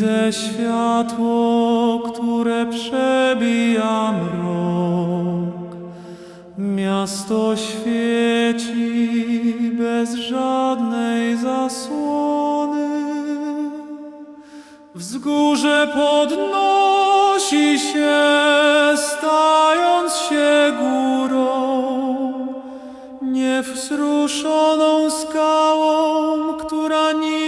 Widzę światło, które przebija mrok. Miasto świeci bez żadnej zasłony. Wzgórze podnosi się, stając się górą, niewzruszoną skałą, która nie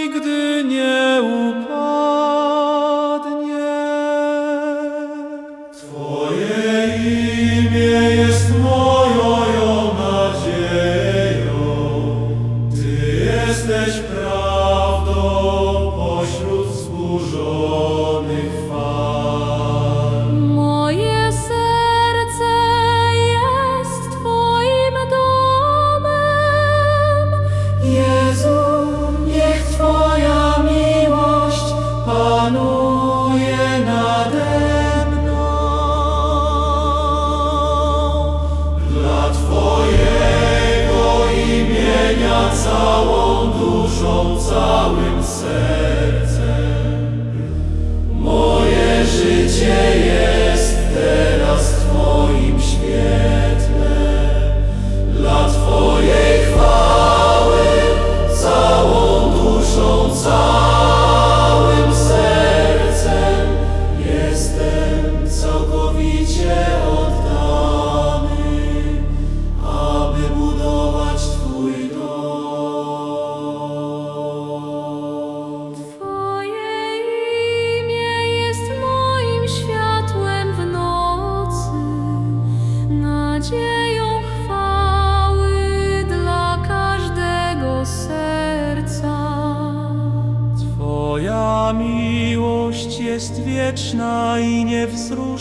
wieczna i niewzruszona.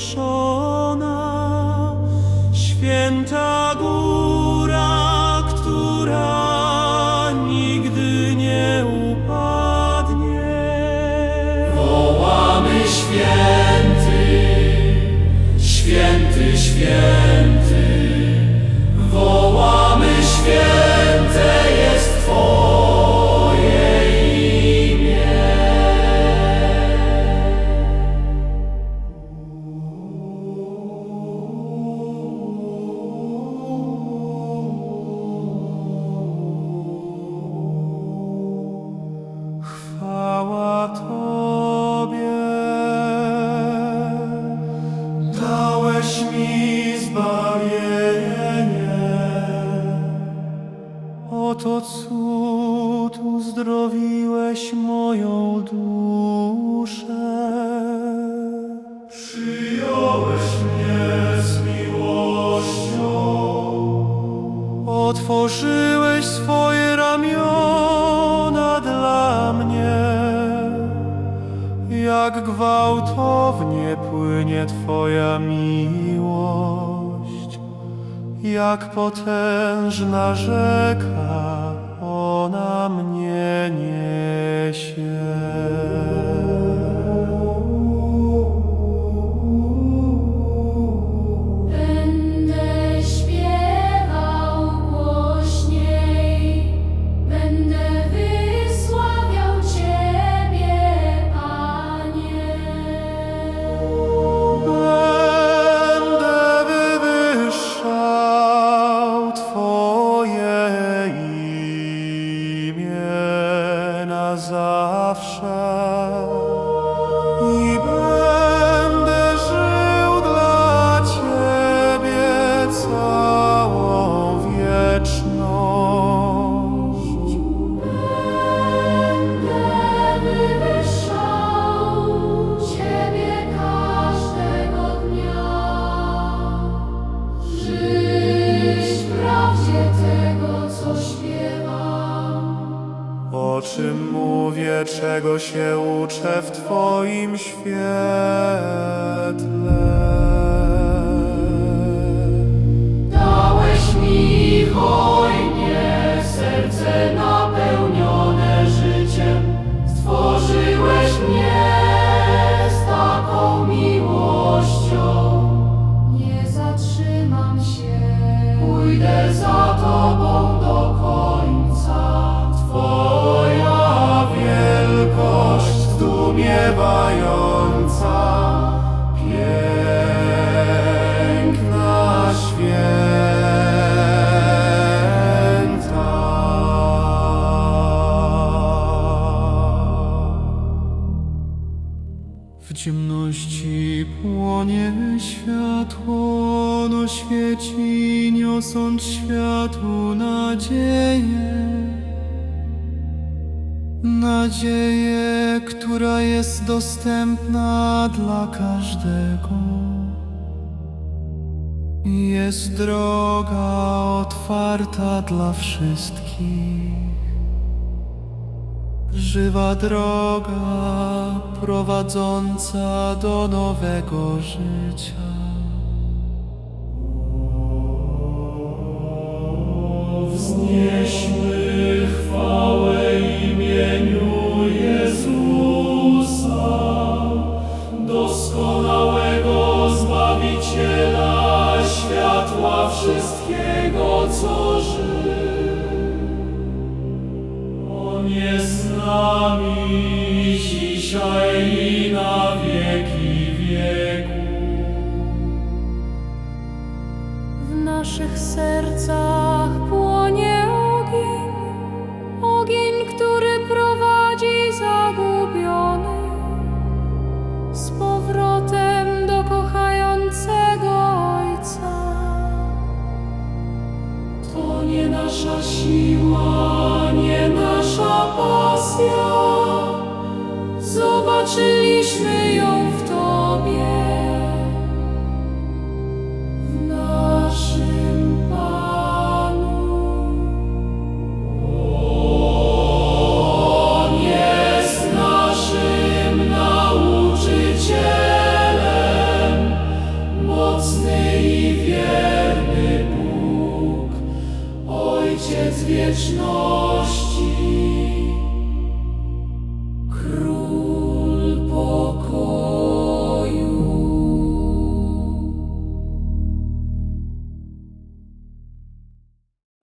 Oto cud uzdrowiłeś moją duszę. Przyjąłeś mnie z miłością. Otworzyłeś swoje ramiona dla mnie. Jak gwałtownie płynie Twoja miłość jak potężna rzeka. czego się uczę w Twoim świecie. W ciemności płonie światło, no świeci, niosąc światu nadzieję. Nadzieję, która jest dostępna dla każdego. Jest droga otwarta dla wszystkich. Żywa droga prowadząca do nowego życia. Wznieśmy chwałę imieniu nami dzisiaj i na wieki wieku. W naszych sercach płonie ogień, ogień, który prowadzi zagubiony z powrotem do kochającego Ojca. To nie nasza siła, Zobaczyliśmy ją w Tobie, w naszym Panu. On jest naszym nauczycielem, mocny i wierny Bóg. Ojciec wieczności,